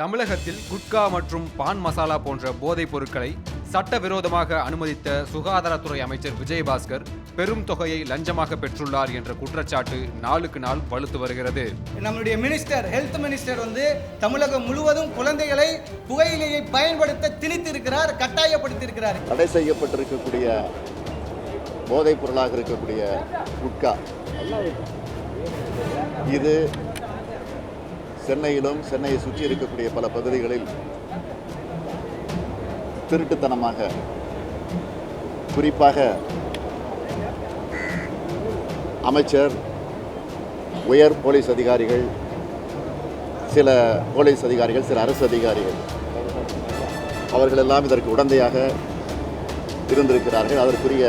தமிழகத்தில் குட்கா மற்றும் பான் மசாலா போன்ற போதைப் பொருட்களை சட்டவிரோதமாக அனுமதித்த சுகாதாரத்துறை அமைச்சர் விஜயபாஸ்கர் பெரும் தொகையை லஞ்சமாக பெற்றுள்ளார் என்ற குற்றச்சாட்டு நாளுக்கு நாள் வலுத்து வருகிறது. நம்மளுடைய மினிஸ்டர் ஹெல்த் மினிஸ்டர் வந்து தமிழகம் முழுவதும் குழந்தைகளை புகையிலையை பயன்படுத்த திணித்திருக்கிறார் கட்டாயப்படுத்தியிருக்கிறார். தடை செய்யப்பட்டிருக்கக்கூடிய போதைப் பொருளாக இருக்கக்கூடிய குட்கா. இது சென்னையிலும் சென்னையை சுற்றி இருக்கக்கூடிய பல பகுதிகளில் திருட்டுத்தனமாக குறிப்பாக அமைச்சர் உயர் போலீஸ் அதிகாரிகள் சில போலீஸ் அதிகாரிகள் சில அரசு அதிகாரிகள் அவர்களெல்லாம் இதற்கு உடந்தையாக இருந்திருக்கிறார்கள். அதற்குரிய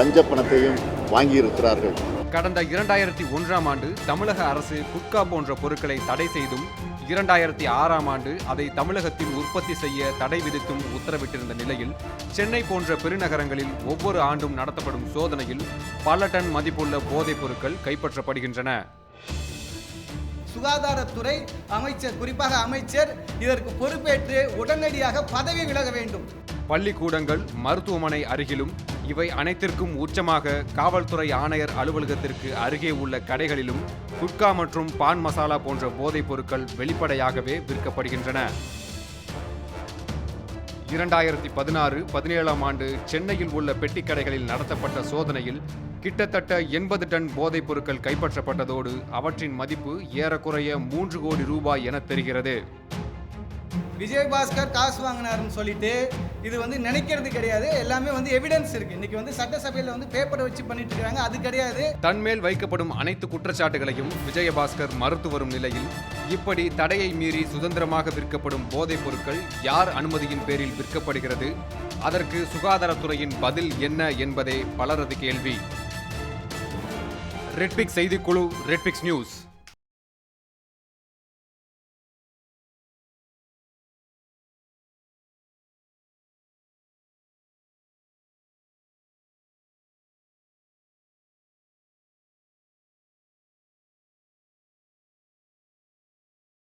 லஞ்ச பணத்தையும் வாங்கியிருக்கிறார்கள். கடந்த இரண்டாயிரத்தி ஒன்றாம் ஆண்டு தமிழக அரசு குட்கா போன்ற பொருட்களை தடை செய்தும் இரண்டாயிரத்தி ஆறாம் ஆண்டு அதை தமிழகத்தில் உற்பத்தி செய்ய தடை விதித்தும் உத்தரவிட்டிருந்த நிலையில் சென்னை போன்ற பெருநகரங்களில் ஒவ்வொரு ஆண்டும் நடத்தப்படும் சோதனையில் பல டன் மதிப்புள்ள போதைப் பொருட்கள் கைப்பற்றப்படுகின்றன. சுகாதாரத்துறை அமைச்சர் குறிப்பாக அமைச்சர் இதற்கு பொறுப்பேற்று உடனடியாக பதவி விலக வேண்டும். பள்ளிக்கூடங்கள் மருத்துவமனை அருகிலும் இவை அனைத்திற்கும் உச்சமாக காவல்துறை ஆணையர் அலுவலகத்திற்கு அருகே உள்ள கடைகளிலும் குட்கா மற்றும் பான் மசாலா போன்ற போதைப் பொருட்கள் வெளிப்படையாகவே விற்கப்படுகின்றன. இரண்டாயிரத்தி பதினாறு பதினேழாம் ஆண்டு சென்னையில் உள்ள பெட்டிக் கடைகளில் நடத்தப்பட்ட சோதனையில் கிட்டத்தட்ட எண்பது டன் போதைப் பொருட்கள் கைப்பற்றப்பட்டதோடு அவற்றின் மதிப்பு ஏறக்குறைய மூன்று கோடி ரூபாய் என தெரிகிறது. விஜயபாஸ்கர் காசு வாங்கினாருன்னு சொல்லிட்டு இது வந்து நினைக்கிறது கிடையாது. எல்லாமே வந்து எவிடன்ஸ் இருக்கு. இன்னைக்கு வந்து சட்டசபையில் வந்து பேப்பரை வச்சு பண்ணிட்டு இருக்காங்க. அது கிடையாது. தன்மேல் வைக்கப்படும் அனைத்து குற்றச்சாட்டுகளையும் விஜயபாஸ்கர் மறுத்து வரும் நிலையில் இப்படி தடையை மீறி சுதந்திரமாக விற்கப்படும் போதைப் பொருட்கள் யார் அனுமதியின் பேரில் விற்கப்படுகிறது? அதற்கு சுகாதாரத்துறையின் பதில் என்ன என்பதே பலரது கேள்வி. ரெட்பிக் செய்திக்குழு ரெட்பிக்ஸ் நியூஸ்